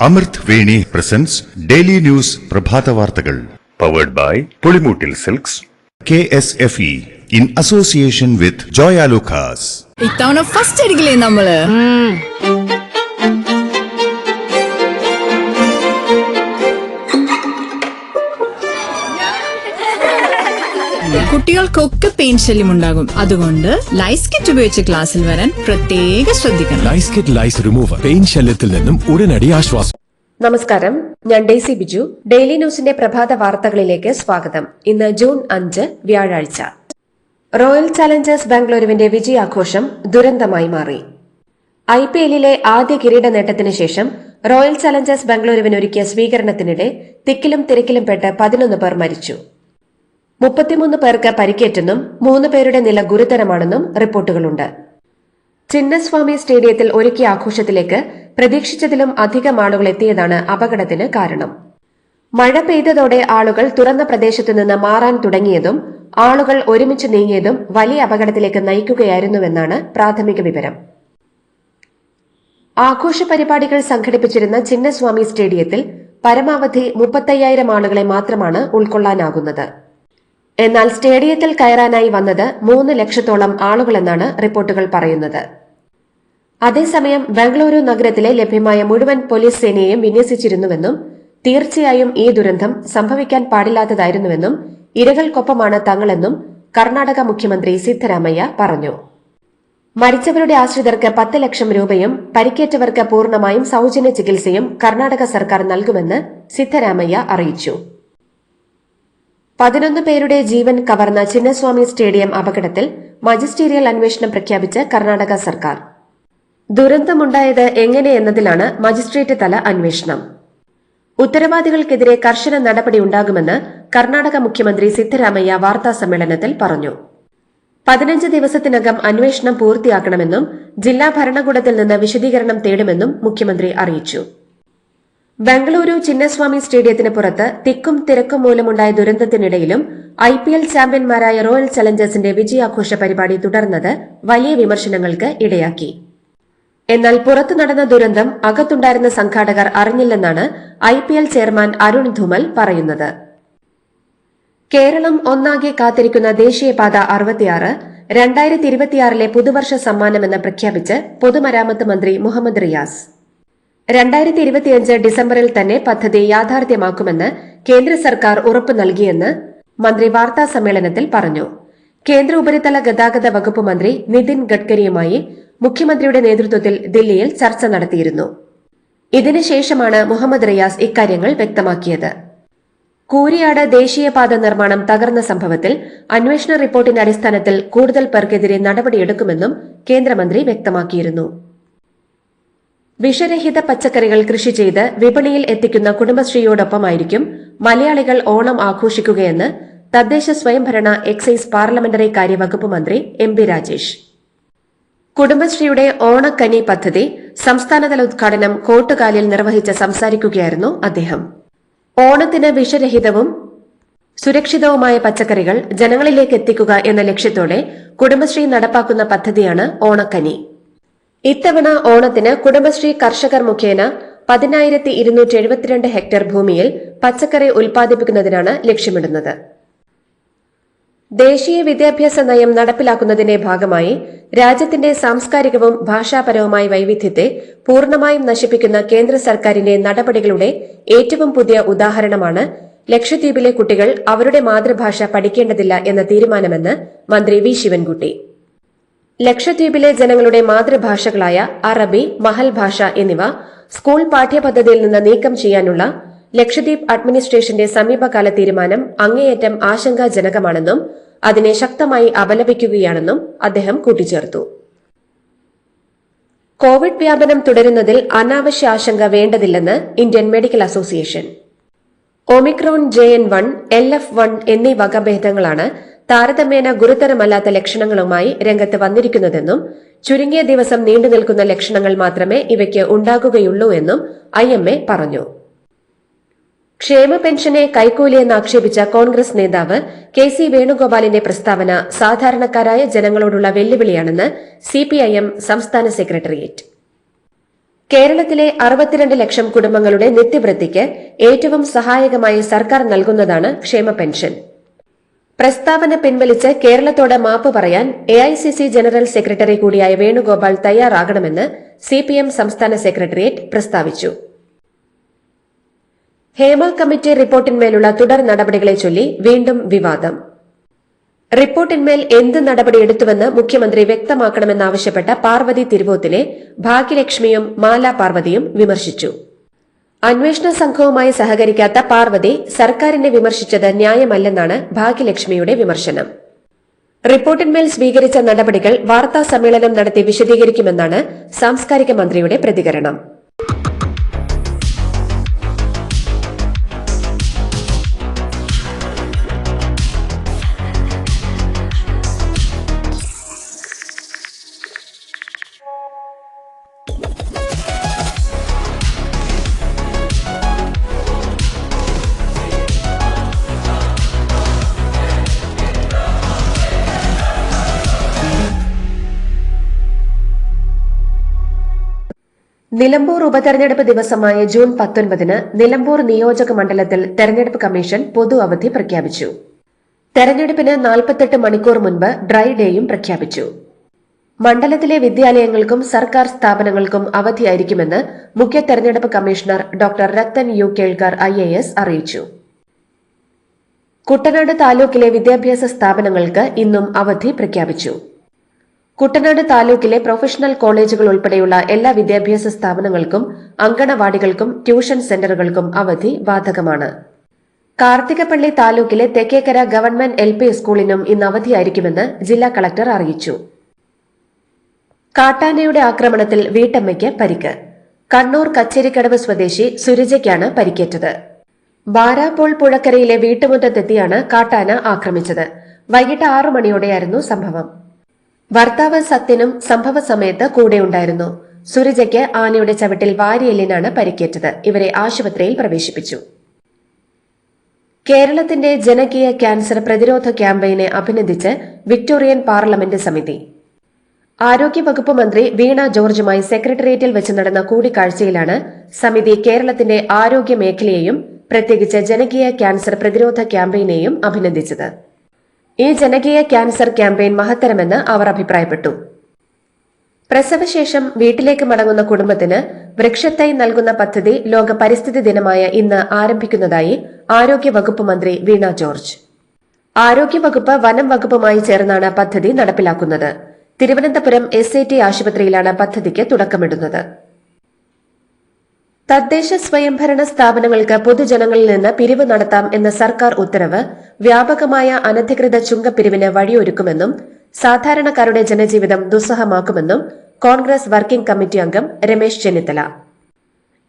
അമൃത് Veni presence daily news പ്രഭാത വാർത്തകൾ. Powered by Pulimoottil silks K S F E in association with Joyalukkas ഇത്തവണ first അടിക്കില്ലേ നമ്മൾ? കുട്ടികൾക്കൊക്കെ pain ശല്യം ഉണ്ടാകും. അതുകൊണ്ട് ലൈസ് കിറ്റ് ഉപയോഗിച്ച് ക്ലാസ്സിൽ വരാൻ പ്രത്യേക ശ്രദ്ധിക്കണം. Lice kit lice remover pain ശല്യത്തിൽ നിന്നും ഉടനടി ആശ്വാസം. നമസ്കാരം. ഞാൻ ഡെയ്സി ബിജു. ഡെയിലി ന്യൂസിന്റെ പ്രഭാത വാർത്തകളിലേക്ക് സ്വാഗതം. ഇന്ന് ജൂൺ അഞ്ച് വ്യാഴാഴ്ച. റോയൽ ചലഞ്ചേഴ്സ് ബാംഗ്ലൂരുവിന്റെ വിജയാഘോഷം ദുരന്തമായി മാറി. ഐ പി എല്ലിലെ ആദ്യ കിരീട നേട്ടത്തിന് ശേഷം റോയൽ ചലഞ്ചേഴ്സ് ബാംഗ്ലൂരുവിന് ഒരുക്കിയ സ്വീകരണത്തിനിടെ തിക്കിലും തിരക്കിലും പെട്ട് പതിനൊന്ന് പേർ മരിച്ചു. മുപ്പത്തിമൂന്ന് പേർക്ക് പരിക്കേറ്റെന്നും മൂന്ന് പേരുടെ നില ഗുരുതരമാണെന്നും റിപ്പോർട്ടുകളുണ്ട്. ചിന്നസ്വാമി സ്റ്റേഡിയത്തിൽ ഒരുക്കിയ ആഘോഷത്തിലേക്ക് പ്രതീക്ഷിച്ചതിലും അധികം ആളുകൾ എത്തിയതാണ് അപകടത്തിന് കാരണം. മഴ പെയ്തതോടെ ആളുകൾ തുറന്ന പ്രദേശത്തു നിന്ന് മാറാൻ തുടങ്ങിയതും ആളുകൾ ഒരുമിച്ച് നീങ്ങിയതും വലിയ അപകടത്തിലേക്ക് നയിക്കുകയായിരുന്നുവെന്നാണ് പ്രാഥമിക വിവരം. ആഘോഷ പരിപാടികൾ സംഘടിപ്പിച്ചിരുന്ന ചിന്നസ്വാമി സ്റ്റേഡിയത്തിൽ പരമാവധി മുപ്പത്തയ്യായിരം ആളുകളെ മാത്രമാണ് ഉൾക്കൊള്ളാനാകുന്നത്. എന്നാൽ സ്റ്റേഡിയത്തിൽ കയറാനായി വന്നത് മൂന്ന് ലക്ഷത്തോളം ആളുകളെന്നാണ് റിപ്പോർട്ടുകൾ പറയുന്നത്. അതേസമയം ബംഗളൂരു നഗരത്തിലെ ലഭ്യമായ മുഴുവൻ പോലീസ് സേനയെയും വിന്യസിച്ചിരുന്നുവെന്നും തീർച്ചയായും ഈ ദുരന്തം സംഭവിക്കാൻ പാടില്ലാത്തതായിരുന്നുവെന്നും ഇരകൾക്കൊപ്പമാണ് തങ്ങളെന്നും കർണാടക മുഖ്യമന്ത്രി സിദ്ധരാമയ്യ പറഞ്ഞു. മരിച്ചവരുടെ ആശ്രിതർക്ക് പത്ത് ലക്ഷം രൂപയും പരിക്കേറ്റവർക്ക് പൂർണമായും സൌജന്യ ചികിത്സയും കർണാടക സർക്കാർ നൽകുമെന്ന് സിദ്ധരാമയ്യ അറിയിച്ചു. പതിനൊന്ന് പേരുടെ ജീവൻ കവർന്ന ചിന്നസ്വാമി സ്റ്റേഡിയം അപകടത്തിൽ മജിസ്റ്റീരിയൽ അന്വേഷണം പ്രഖ്യാപിച്ച് കർണാടക സർക്കാർ. ദുരന്തമുണ്ടായത് എങ്ങനെയെന്നതിലാണ് മജിസ്ട്രേറ്റ് തല അന്വേഷണം. ഉത്തരവാദികൾക്കെതിരെ കർശന നടപടി ഉണ്ടാകുമെന്ന് കർണാടക മുഖ്യമന്ത്രി സിദ്ധരാമയ്യ വാർത്താ സമ്മേളനത്തിൽ പറഞ്ഞു. പതിനഞ്ച് ദിവസത്തിനകം അന്വേഷണം പൂർത്തിയാക്കണമെന്നും ജില്ലാ ഭരണകൂടത്തിൽ നിന്ന് വിശദീകരണം തേടുമെന്നും മുഖ്യമന്ത്രി അറിയിച്ചു. ബംഗളൂരു ചിന്നസ്വാമി സ്റ്റേഡിയത്തിന് പുറത്ത് തിക്കും തിരക്കും മൂലമുണ്ടായ ദുരന്തത്തിനിടയിലും ഐ പി എൽ ചാമ്പ്യന്മാരായ റോയൽ ചലഞ്ചേഴ്സിന്റെ വിജയാഘോഷ പരിപാടി തുടർന്നത് വലിയ വിമർശനങ്ങൾക്ക് ഇടയാക്കി. എന്നാൽ പുറത്തു നടന്ന ദുരന്തം അകത്തുണ്ടായിരുന്ന സംഘാടകർ അറിഞ്ഞില്ലെന്നാണ് I P L chairman Arun Dhumal പറയുന്നത്. കേരളം ഒന്നാകെ കാത്തിരിക്കുന്ന ദേശീയപാത അറുപത്തിയാറ് രണ്ടായിരത്തി ഇരുപത്തിയാറിലെ പുതുവർഷ സമ്മാനമെന്ന് പ്രഖ്യാപിച്ച് പൊതുമരാമത്ത് മന്ത്രി മുഹമ്മദ് റിയാസ്. രണ്ടായിരത്തി ഇരുപത്തിയഞ്ച് ഡിസംബറിൽ തന്നെ പദ്ധതി യാഥാർത്ഥ്യമാക്കുമെന്ന് കേന്ദ്ര സർക്കാർ ഉറപ്പു നൽകിയെന്ന് മന്ത്രി വാർത്താ സമ്മേളനത്തിൽ പറഞ്ഞു. കേന്ദ്ര ഉപരിതല ഗതാഗത വകുപ്പ് മന്ത്രി നിതിൻ ഗഡ്കരിയുമായി മുഖ്യമന്ത്രിയുടെ നേതൃത്വത്തിൽ ദില്ലിയിൽ ചർച്ച നടത്തിയിരുന്നു. ഇതിനുശേഷമാണ് മുഹമ്മദ് റിയാസ് ഇക്കാര്യങ്ങൾ വ്യക്തമാക്കിയത്. കൂരിയാട് ദേശീയപാത നിർമ്മാണം തകർന്ന സംഭവത്തിൽ അന്വേഷണ റിപ്പോർട്ടിന്റെ അടിസ്ഥാനത്തിൽ കൂടുതൽ പേർക്കെതിരെ നടപടിയെടുക്കുമെന്നും കേന്ദ്രമന്ത്രി വ്യക്തമാക്കിയിരുന്നു. വിഷരഹിത പച്ചക്കറികൾ കൃഷി ചെയ്ത് വിപണിയിൽ എത്തിക്കുന്ന കുടുംബശ്രീയോടൊപ്പമായിരിക്കും മലയാളികൾ ഓണം ആഘോഷിക്കുകയെന്ന് തദ്ദേശ സ്വയംഭരണ എക്സൈസ് പാർലമെന്ററി കാര്യവകുപ്പ് മന്ത്രി എം പി രാജേഷ്. കുടുംബശ്രീയുടെ ഓണക്കനി പദ്ധതി സംസ്ഥാനതല ഉദ്ഘാടനം കോട്ടുകാലിൽ നിർവഹിച്ച് സംസാരിക്കുകയായിരുന്നു അദ്ദേഹം. ഓണത്തിന് വിഷരഹിതവും സുരക്ഷിതവുമായ പച്ചക്കറികൾ ജനങ്ങളിലേക്ക് എത്തിക്കുക എന്ന ലക്ഷ്യത്തോടെ കുടുംബശ്രീ നടപ്പാക്കുന്ന പദ്ധതിയാണ് ഓണക്കനി. ഇത്തവണ ഓണത്തിന് കുടുംബശ്രീ കർഷകർ മുഖേന പതിനായിരത്തി ഇരുന്നൂറ്റി എഴുപത്തിരണ്ട് ഹെക്ടർ ഭൂമിയിൽ പച്ചക്കറി ഉൽപ്പാദിപ്പിക്കുന്നതിനാണ് ലക്ഷ്യമിടുന്നത്. ദേശീയ വിദ്യാഭ്യാസ നയം നടപ്പിലാക്കുന്നതിന്റെ ഭാഗമായി രാജ്യത്തിന്റെ സാംസ്കാരികവും ഭാഷാപരവുമായ വൈവിധ്യത്തെ പൂർണമായും നശിപ്പിക്കുന്ന കേന്ദ്ര സർക്കാരിന്റെ നടപടികളുടെ ഏറ്റവും പുതിയ ഉദാഹരണമാണ് ലക്ഷദ്വീപിലെ കുട്ടികൾ അവരുടെ മാതൃഭാഷ പഠിക്കേണ്ടതില്ല എന്ന തീരുമാനമെന്ന് മന്ത്രി വി. ശിവൻകുട്ടി. ലക്ഷദ്വീപിലെ ജനങ്ങളുടെ മാതൃഭാഷകളായ അറബി മഹൽ ഭാഷ എന്നിവ സ്കൂൾ പാഠ്യപദ്ധതിയിൽ നിന്ന് നീക്കം ചെയ്യാനുള്ള ലക്ഷദ്വീപ് അഡ്മിനിസ്ട്രേഷന്റെ സമീപകാല തീരുമാനം അങ്ങേയറ്റം ആശങ്കാജനകമാണെന്നും അതിനെ ശക്തമായി അപലപിക്കുകയാണെന്നും അദ്ദേഹം കൂട്ടിച്ചേർത്തു. കോവിഡ് വ്യാപനം തുടരുന്നതിൽ അനാവശ്യ ആശങ്ക വേണ്ടതില്ലെന്ന് Indian medical association. Omicron J N one L F one എന്നീ വകഭേദങ്ങളാണ് താരതമ്യേന ഗുരുതരമല്ലാത്ത ലക്ഷണങ്ങളുമായി രംഗത്ത് വന്നിരിക്കുന്നതെന്നും ചുരുങ്ങിയ ദിവസം നീണ്ടു നിൽക്കുന്ന ലക്ഷണങ്ങൾ മാത്രമേ ഇവയ്ക്ക് ഉണ്ടാകുകയുള്ളൂ എന്നും ഐ എം എ പറഞ്ഞു. ക്ഷേമ പെൻഷനെ കൈക്കൂലിയെന്ന് ആക്ഷേപിച്ച കോൺഗ്രസ് നേതാവ് കെ സി വേണുഗോപാലിന്റെ പ്രസ്താവന സാധാരണക്കാരായ ജനങ്ങളോടുള്ള വെല്ലുവിളിയാണെന്ന് സിപിഐഎം സംസ്ഥാന സെക്രട്ടേറിയറ്റ്. കേരളത്തിലെ അറുപത്തിരണ്ട് ലക്ഷം കുടുംബങ്ങളുടെ നിത്യവൃത്തിക്ക് ഏറ്റവും സഹായകമായി സർക്കാർ നൽകുന്നതാണ് ക്ഷേമ പെൻഷൻ. പ്രസ്താവന പിൻവലിച്ച് കേരളത്തോട് മാപ്പ് പറയാൻ A I C C general secretary കൂടിയായ വേണുഗോപാൽ തയ്യാറാകണമെന്ന് സിപിഎം സംസ്ഥാന സെക്രട്ടേറിയറ്റ് പ്രസ്താവിച്ചു. ഹേമ കമ്മിറ്റി റിപ്പോർട്ടിന്മേലുള്ള തുടർ നടപടികളെ ചൊല്ലി വീണ്ടും വിവാദം. റിപ്പോർട്ടിന്മേൽ എന്ത് നടപടിയെടുത്തുവെന്ന് മുഖ്യമന്ത്രി വ്യക്തമാക്കണമെന്നാവശ്യപ്പെട്ട പാർവതി തിരുവോത്തിനെ ഭാഗ്യലക്ഷ്മിയും മാല പാർവതിയും വിമർശിച്ചു. അന്വേഷണ സംഘവുമായി സഹകരിക്കാത്ത പാർവതി സർക്കാരിനെ വിമർശിച്ചത് ന്യായമല്ലെന്നാണ് ഭാഗ്യലക്ഷ്മിയുടെ വിമർശനം. റിപ്പോർട്ടിന്മേൽ സ്വീകരിച്ച നടപടികൾ വാർത്താ സമ്മേളനം നടത്തി വിശദീകരിക്കുമെന്നാണ് സാംസ്കാരിക മന്ത്രിയുടെ പ്രതികരണം. നിലമ്പൂർ ഉപതെരഞ്ഞെടുപ്പ് ദിവസമായ ജൂൺ പത്തൊൻപതിന് നിലമ്പൂർ നിയോജക മണ്ഡലത്തിൽ തെരഞ്ഞെടുപ്പ് കമ്മീഷൻ പൊതു അവധി പ്രഖ്യാപിച്ചു. തെരഞ്ഞെടുപ്പിന് നാൽപ്പത്തെട്ട് മണിക്കൂർ മുൻപ് ഡ്രൈ ഡേയും പ്രഖ്യാപിച്ചു. മണ്ഡലത്തിലെ വിദ്യാലയങ്ങൾക്കും സർക്കാർ സ്ഥാപനങ്ങൾക്കും അവധിയായിരിക്കുമെന്ന് മുഖ്യ തെരഞ്ഞെടുപ്പ് commissioner doctor Rathan U. Kelkar I. A. S. അറിയിച്ചു. കുട്ടനാട് താലൂക്കിലെ വിദ്യാഭ്യാസ സ്ഥാപനങ്ങൾക്ക് ഇന്നും അവധി പ്രഖ്യാപിച്ചു. കുട്ടനാട് താലൂക്കിലെ പ്രൊഫഷണൽ കോളേജുകൾ ഉൾപ്പെടെയുള്ള എല്ലാ വിദ്യാഭ്യാസ സ്ഥാപനങ്ങൾക്കും അങ്കണവാടികൾക്കും ട്യൂഷൻ സെന്ററുകൾക്കും അവധി ബാധകമാണ്. കാർത്തികപ്പള്ളി താലൂക്കിലെ തെക്കേക്കര ഗവൺമെന്റ് എൽ പി സ്കൂളിനും ഇന്ന് അവധിയായിരിക്കുമെന്ന് ജില്ലാ കളക്ടർ അറിയിച്ചു. കാട്ടാനയുടെ ആക്രമണത്തിൽ വീട്ടമ്മയ്ക്ക് പരിക്ക്. കണ്ണൂർ കച്ചേരിക്കടവ് സ്വദേശി സുരജയ്ക്കാണ് പരിക്കേറ്റത്. ബാരാപ്പോൾ പുഴക്കരയിലെ വീട്ടുമുറ്റത്തെത്തിയാണ് കാട്ടാന ആക്രമിച്ചത്. വൈകിട്ട് ആറു മണിയോടെയായിരുന്നു സംഭവം. ഭർത്താവ് സത്യനും സംഭവ സമയത്ത് കൂടെയുണ്ടായിരുന്നു സുരജയ്ക്ക് ആനയുടെ ചവിട്ടിൽ വാരിയെല്ലിനാണ് പരിക്കേറ്റത്. ഇവരെ ആശുപത്രിയിൽ പ്രവേശിപ്പിച്ചു. കേരളത്തിന്റെ ജനകീയ ക്യാൻസർ പ്രതിരോധ ക്യാമ്പയിനെ അഭിനന്ദിച്ച് വിക്ടോറിയൻ പാർലമെന്റ് സമിതി. ആരോഗ്യവകുപ്പ് മന്ത്രി വീണ ജോർജുമായി സെക്രട്ടേറിയറ്റിൽ വെച്ച് നടന്ന കൂടിക്കാഴ്ചയിലാണ് സമിതി കേരളത്തിന്റെ ആരോഗ്യ മേഖലയെയും പ്രത്യേകിച്ച് ജനകീയ ക്യാൻസർ പ്രതിരോധ ക്യാമ്പയിനെയും അഭിനന്ദിച്ചത്. ഈ ജനകീയ ക്യാൻസർ ക്യാമ്പയിൻ മഹത്തരമെന്ന് അവർ അഭിപ്രായപ്പെട്ടു. പ്രസവശേഷം വീട്ടിലേക്ക് മടങ്ങുന്ന കുടുംബത്തിന് വൃക്ഷത്തൈ നൽകുന്ന പദ്ധതി ലോക പരിസ്ഥിതി ദിനമായ ഇന്ന് ആരംഭിക്കുന്നതായി ആരോഗ്യവകുപ്പ് മന്ത്രി വീണ ജോർജ്. ആരോഗ്യവകുപ്പ് വനം വകുപ്പുമായി ചേർന്നാണ് പദ്ധതി നടപ്പിലാക്കുന്നത്. തിരുവനന്തപുരം എസ് ആശുപത്രിയിലാണ് പദ്ധതിക്ക് തുടക്കമിടുന്നത്. തദ്ദേശ സ്വയംഭരണ സ്ഥാപനങ്ങൾക്ക് പൊതുജനങ്ങളിൽ നിന്ന് പിരിവ് നടത്താം എന്ന സർക്കാർ ഉത്തരവ് വ്യാപകമായ അനധികൃത ചുങ്കപ്പിരിവിന് വഴിയൊരുക്കുമെന്നും സാധാരണക്കാരുടെ ജനജീവിതം ദുസ്സഹമാക്കുമെന്നും കോൺഗ്രസ് വർക്കിംഗ് കമ്മിറ്റി അംഗം രമേശ് ചെന്നിത്തല.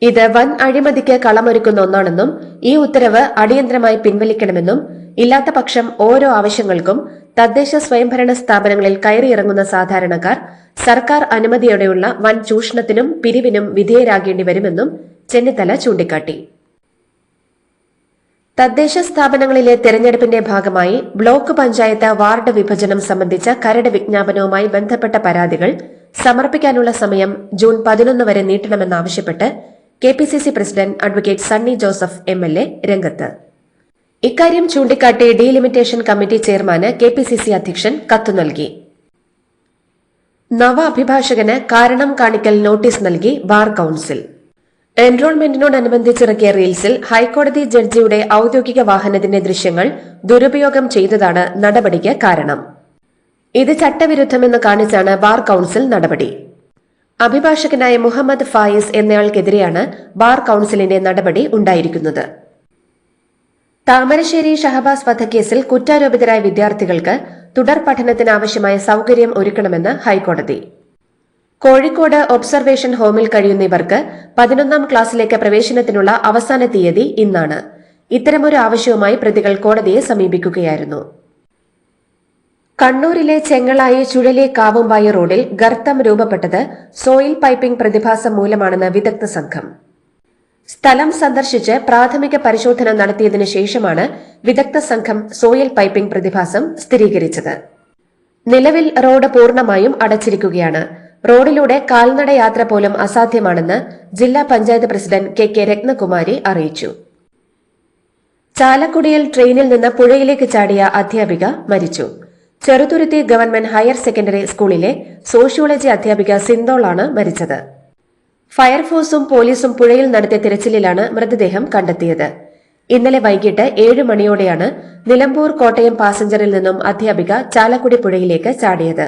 ഇത് വൻ അഴിമതിക്ക് കളമൊരുക്കുന്ന ഒന്നാണെന്നും ഈ ഉത്തരവ് അടിയന്തരമായി പിൻവലിക്കണമെന്നും ഇല്ലാത്ത പക്ഷം ഓരോ ആവശ്യങ്ങൾക്കും തദ്ദേശ സ്വയംഭരണ സ്ഥാപനങ്ങളിൽ കയറിയിറങ്ങുന്ന സാധാരണക്കാർ സർക്കാർ അനുമതിയോടെയുള്ള വൻ ചൂഷണത്തിനും പിരിവിനും വിധേയരാകേണ്ടി വരുമെന്നും ചെന്നിത്തല ചൂണ്ടിക്കാട്ടി. തദ്ദേശ സ്ഥാപനങ്ങളിലെ തെരഞ്ഞെടുപ്പിന്റെ ഭാഗമായി ബ്ലോക്ക് പഞ്ചായത്ത് വാർഡ് വിഭജനം സംബന്ധിച്ച കരട് വിജ്ഞാപനവുമായി ബന്ധപ്പെട്ട പരാതികൾ സമർപ്പിക്കാനുള്ള സമയം ജൂൺ പതിനൊന്ന് വരെ നീട്ടണമെന്നാവശ്യപ്പെട്ട് K P C C president advocate Sunny Joseph M L A രംഗത്ത്. ഇക്കാര്യം ചൂണ്ടിക്കാട്ടി ഡീലിമിറ്റേഷൻ കമ്മിറ്റി ചെയർമാന് കെ പി സി സി അധ്യക്ഷൻ കത്തു നൽകി. നവ അഭിഭാഷകന് കാരണം കാണിക്കൽ നോട്ടീസ് നൽകി ബാർ കൌൺസിൽ. എൻറോൾമെന്റിനോടനുബന്ധിച്ചിറക്കിയ റീൽസിൽ ഹൈക്കോടതി ജഡ്ജിയുടെ ഔദ്യോഗിക വാഹനത്തിന്റെ ദൃശ്യങ്ങൾ ദുരുപയോഗം ചെയ്തതാണ് നടപടിക്ക് കാരണം. ഇത് ചട്ടവിരുദ്ധമെന്ന് കാണിച്ചാണ് ബാർ കൌൺസിൽ നടപടി. അഭിഭാഷകനായ മുഹമ്മദ് ഫായിസ് എന്നയാൾക്കെതിരെയാണ് ബാർ കൌൺസിലിന്റെ നടപടി ഉണ്ടായിരിക്കുന്നത്. താമരശ്ശേരി ഷഹബാസ് വധക്കേസിൽ കുറ്റാരോപിതരായ വിദ്യാർത്ഥികൾക്ക് തുടർ പഠനത്തിന് ആവശ്യമായ സൌകര്യം ഒരുക്കണമെന്ന് ഹൈക്കോടതി. കോഴിക്കോട് ഒബ്സർവേഷൻ ഹോമിൽ കഴിയുന്ന ഇവർക്ക് പതിനൊന്നാം ക്ലാസ്സിലേക്ക് പ്രവേശനത്തിനുള്ള അവസാന തീയതി ഇന്നാണ്. ഇത്തരമൊരു ആവശ്യവുമായി പ്രതികൾ കോടതിയെ സമീപിക്കുകയായിരുന്നു. കണ്ണൂരിലെ ചെങ്ങളായി ചുഴലി കാവുംപായ റോഡിൽ ഗർത്തം രൂപപ്പെട്ടത് സോയിൽ പൈപ്പിംഗ് പ്രതിഭാസം മൂലമാണെന്ന് വിദഗ്ധ സംഘം. സ്ഥലം സന്ദർശിച്ച് പ്രാഥമിക പരിശോധന നടത്തിയതിനു ശേഷമാണ് വിദഗ്ധ സംഘം സോയിൽ പൈപ്പിംഗ് പ്രതിഭാസം സ്ഥിരീകരിച്ചത്. നിലവിൽ റോഡ് പൂർണമായും അടച്ചിരിക്കുകയാണ്. റോഡിലൂടെ കാൽനടയാത്ര പോലും അസാധ്യമാണെന്ന് ജില്ലാ panchayat president K K Rathnakumari അറിയിച്ചു. ചാലക്കുടിയിൽ ട്രെയിനിൽ നിന്ന് പുഴയിലേക്ക് ചാടിയ അധ്യാപിക മരിച്ചു. ചെറുതുരുത്തി ഗവൺമെന്റ് ഹയർ സെക്കൻഡറി സ്കൂളിലെ സോഷ്യോളജി അധ്യാപിക സിന്തോളാണ് മരിച്ചത്. ഫയർഫോഴ്സും പോലീസും പുഴയിൽ നടത്തിയ തിരച്ചിലിലാണ് മൃതദേഹം കണ്ടെത്തിയത്. ഇന്നലെ വൈകിട്ട് ഏഴ് മണിയോടെയാണ് നിലമ്പൂർ കോട്ടയം പാസഞ്ചറിൽ നിന്നും അധ്യാപിക ചാലക്കുടി പുഴയിലേക്ക് ചാടിയത്.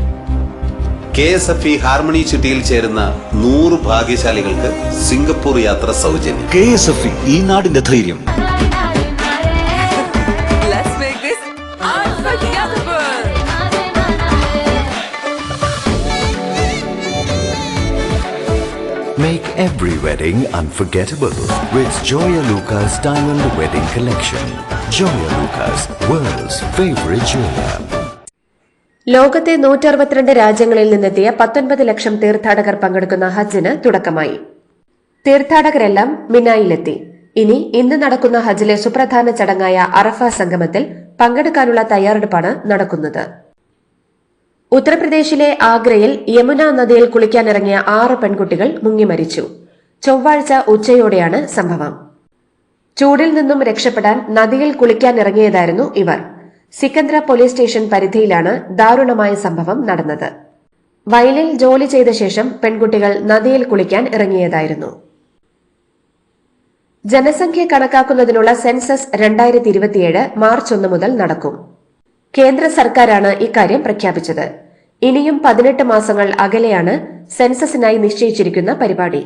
K S F E harmony ചുറ്റിയിൽ ചേരുന്ന നൂറ് ഭാഗ്യശാലികൾക്ക് സിംഗപ്പൂർ യാത്ര സൗജന്യം കെ എസ് എഫ് ഇ ഈ നാടിന്റെ ധൈര്യം Let's make this unforgettable. Make every wedding unforgettable with Joya Lucas Diamond Wedding Collection. Joya Lucas, world's favorite jeweler. ലോകത്തെ നൂറ്ററുപത്തിരണ്ട് രാജ്യങ്ങളിൽ നിന്നെത്തിയ പത്തൊൻപത് ലക്ഷം തീർത്ഥാടകർ പങ്കെടുക്കുന്ന ഹജ്ജിന് തുടക്കമായി. തീർത്ഥാടകരെല്ലാം മിനായിലെത്തി. ഇനി ഇന്ന് നടക്കുന്ന ഹജ്ജിലെ സുപ്രധാന ചടങ്ങായ അറഫ സംഗമത്തിൽ പങ്കെടുക്കാനുള്ള തയ്യാറെടുപ്പാണ് നടക്കുന്നത്. ഉത്തർപ്രദേശിലെ ആഗ്രയിൽ യമുന നദിയിൽ കുളിക്കാനിറങ്ങിയ ആറ് പെൺകുട്ടികൾ മുങ്ങി മരിച്ചു ചൊവ്വാഴ്ച ഉച്ചയോടെയാണ് സംഭവം. ചൂടിൽ നിന്നും രക്ഷപ്പെടാൻ നദിയിൽ കുളിക്കാനിറങ്ങിയതായിരുന്നു ഇവർ. സിക്കന്ദ്ര പോലീസ് സ്റ്റേഷൻ പരിധിയിലാണ് ദാരുണമായ സംഭവം നടന്നത്. വയലിൽ ജോലി ചെയ്ത ശേഷം പെൺകുട്ടികൾ നദിയിൽ കുളിക്കാൻ ഇറങ്ങിയതായിരുന്നു. ജനസംഖ്യ കണക്കാക്കുന്നതിനുള്ള സെൻസസ് രണ്ടായിരത്തി ഇരുപത്തിയേഴ് മാർച്ച് ഒന്ന് മുതൽ നടക്കും. കേന്ദ്ര സർക്കാരാണ് ഇക്കാര്യം പ്രഖ്യാപിച്ചത്. ഇനിയും പതിനെട്ട് മാസങ്ങൾ അകലെയാണ് സെൻസസിനായി നിശ്ചയിച്ചിരിക്കുന്ന പരിപാടി.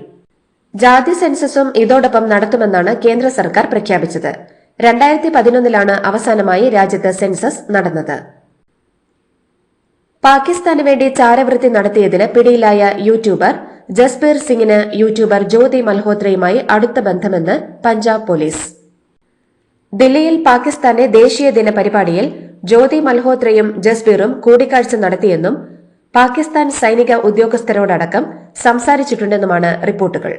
ജാതി സെൻസസും ഇതോടൊപ്പം നടത്തുമെന്നാണ് കേന്ദ്ര സർക്കാർ പ്രഖ്യാപിച്ചത്. രണ്ടായിരത്തി പതിനൊന്നിലാണ് അവസാനമായി രാജ്യത്ത് സെൻസസ് നടന്നത്. പാകിസ്ഥാന് വേണ്ടി ചാരവൃത്തി നടത്തിയതിന് പിടിയിലായ യൂട്യൂബർ ജസ്ബീർ സിംഗിന് യൂട്യൂബർ ജ്യോതി മൽഹോത്രയുമായി അടുത്ത ബന്ധമെന്ന് പഞ്ചാബ് പോലീസ്. ദില്ലിയിൽ പാകിസ്ഥാന്റെ ദേശീയ ദിന പരിപാടിയിൽ ജ്യോതി മൽഹോത്രയും ജസ്ബീറും കൂടിക്കാഴ്ച നടത്തിയെന്നും പാകിസ്ഥാൻ സൈനിക ഉദ്യോഗസ്ഥരോടടക്കം സംസാരിച്ചിട്ടുണ്ടെന്നുമാണ് റിപ്പോർട്ടുകൾ.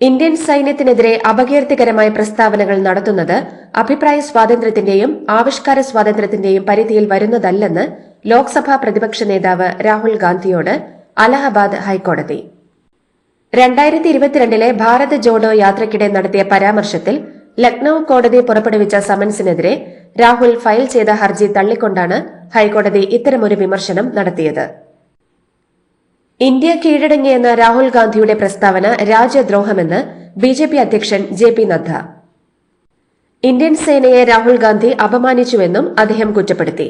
ഇന്ത്യൻ സൈന്യത്തിനെതിരെ അപകീർത്തികരമായ പ്രസ്താവനകൾ നടത്തുന്നത് അഭിപ്രായ സ്വാതന്ത്ര്യത്തിന്റെയും ആവിഷ്കാര സ്വാതന്ത്ര്യത്തിന്റെയും പരിധിയിൽ വരുന്നതല്ലെന്ന് ലോക്സഭാ പ്രതിപക്ഷ നേതാവ് രാഹുൽ ഗാന്ധിയോട് അലഹബാദ് ഹൈക്കോടതി. രണ്ടായിരത്തി ഇരുപത്തിരണ്ടിലെ ഭാരത് ജോഡോ യാത്രയ്ക്കിടെ നടത്തിയ പരാമർശത്തിൽ ലക്നൌ കോടതി പുറപ്പെടുവിച്ച സമൻസിനെതിരെ രാഹുൽ ഫയൽ ചെയ്ത ഹർജി തള്ളിക്കൊണ്ടാണ് ഹൈക്കോടതി ഇത്തരമൊരു വിമർശനം നടത്തിയത്. ഇന്ത്യ കീഴടങ്ങിയെന്ന രാഹുൽ ഗാന്ധിയുടെ പ്രസ്താവന രാജ്യദ്രോഹമെന്ന് ബി ജെ പി അധ്യക്ഷൻ ജെ പി നദ്ദ. ഇന്ത്യൻ സേനയെ രാഹുൽ ഗാന്ധി അപമാനിച്ചുവെന്നും അദ്ദേഹം കുറ്റപ്പെടുത്തി.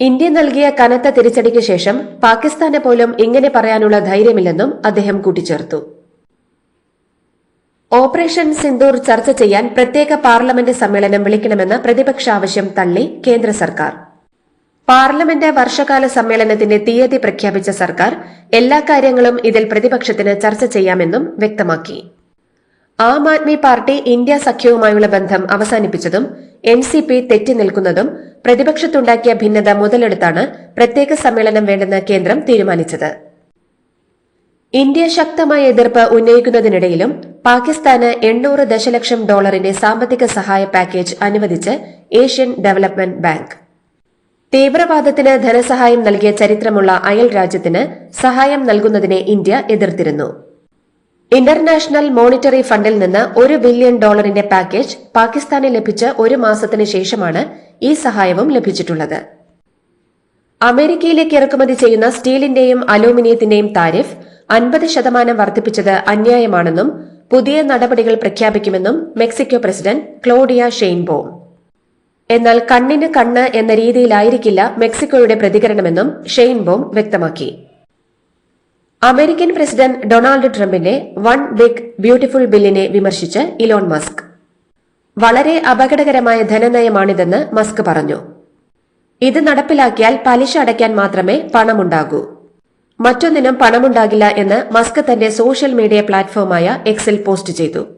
ഇന്ത്യ നൽകിയ കനത്ത തിരിച്ചടിക്ക് ശേഷം പാകിസ്ഥാനെ പോലും ഇങ്ങനെ പറയാനുള്ള ധൈര്യമില്ലെന്നും അദ്ദേഹം കൂട്ടിച്ചേർത്തു. ഓപ്പറേഷൻ സിന്ദൂർ ചർച്ച ചെയ്യാൻ പ്രത്യേക പാർലമെന്റ് സമ്മേളനം വിളിക്കണമെന്ന പ്രതിപക്ഷ ആവശ്യം തള്ളി കേന്ദ്ര സർക്കാർ. പാർലമെന്റ് വർഷകാല സമ്മേളനത്തിന്റെ തീയതി പ്രഖ്യാപിച്ച സർക്കാർ എല്ലാ കാര്യങ്ങളും ഇതിൽ പ്രതിപക്ഷത്തിന് ചർച്ച ചെയ്യാമെന്നും വ്യക്തമാക്കി. ആം ആദ്മി പാർട്ടി ഇന്ത്യ സഖ്യവുമായുള്ള ബന്ധം അവസാനിപ്പിച്ചതും എൻ സി പി തെറ്റി നിൽക്കുന്നതും പ്രതിപക്ഷത്തുണ്ടാക്കിയ ഭിന്നത മുതലെടുത്താണ് പ്രത്യേക സമ്മേളനം വേണ്ടെന്ന് കേന്ദ്രം തീരുമാനിച്ചത്. ഇന്ത്യ ശക്തമായ എതിർപ്പ് ഉന്നയിക്കുന്നതിനിടയിലും പാകിസ്ഥാന് എണ്ണൂറ് ദശലക്ഷം ഡോളറിന്റെ സാമ്പത്തിക സഹായ പാക്കേജ് അനുവദിച്ച് ഏഷ്യൻ ഡെവലപ്മെന്റ് ബാങ്ക്. തീവ്രവാദത്തിന് ധനസഹായം നൽകിയ ചരിത്രമുള്ള അയൽ രാജ്യത്തിന് സഹായം നൽകുന്നതിനെ ഇന്ത്യ എതിർത്തിരുന്നു. ഇന്റർനാഷണൽ മോണിറ്ററി ഫണ്ടിൽ നിന്ന് ഒരു ബില്യൺ ഡോളറിന്റെ പാക്കേജ് പാകിസ്ഥാന് ലഭിച്ച ഒരു മാസത്തിന് ശേഷമാണ് ഈ സഹായവും ലഭിച്ചിട്ടുള്ളത്. അമേരിക്കയിലേക്ക് ഇറക്കുമതി ചെയ്യുന്ന സ്റ്റീലിന്റെയും അലൂമിനിയത്തിന്റെയും താരിഫ് അൻപത് ശതമാനം വർദ്ധിപ്പിച്ചത് അന്യായമാണെന്നും പുതിയ നടപടികൾ പ്രഖ്യാപിക്കുമെന്നും മെക്സിക്കോ പ്രസിഡന്റ് ക്ലോഡിയ ഷെയ്ൻബോം. എന്നാൽ കണ്ണിന് കണ്ണ് എന്ന രീതിയിലായിരിക്കില്ല മെക്സിക്കോയുടെ പ്രതികരണമെന്നും ഷെയ്ൻബോം വ്യക്തമാക്കി. അമേരിക്കൻ പ്രസിഡന്റ് ഡൊണാൾഡ് ട്രംപിന്റെ വൺ ബിഗ് ബ്യൂട്ടിഫുൾ ബില്ലിനെ വിമർശിച്ച് ഇലോൺ മസ്ക്. വളരെ അപകടകരമായ ധനനയമാണിതെന്ന് മസ്ക് പറഞ്ഞു. ഇത് നടപ്പിലാക്കിയാൽ പലിശ അടയ്ക്കാൻ മാത്രമേ പണമുണ്ടാകൂ. മറ്റൊന്നിനും പണമുണ്ടാകില്ല എന്ന് മസ്ക് തന്റെ സോഷ്യൽ മീഡിയ പ്ലാറ്റ്ഫോമായ എക്സിൽ പോസ്റ്റ് ചെയ്തു.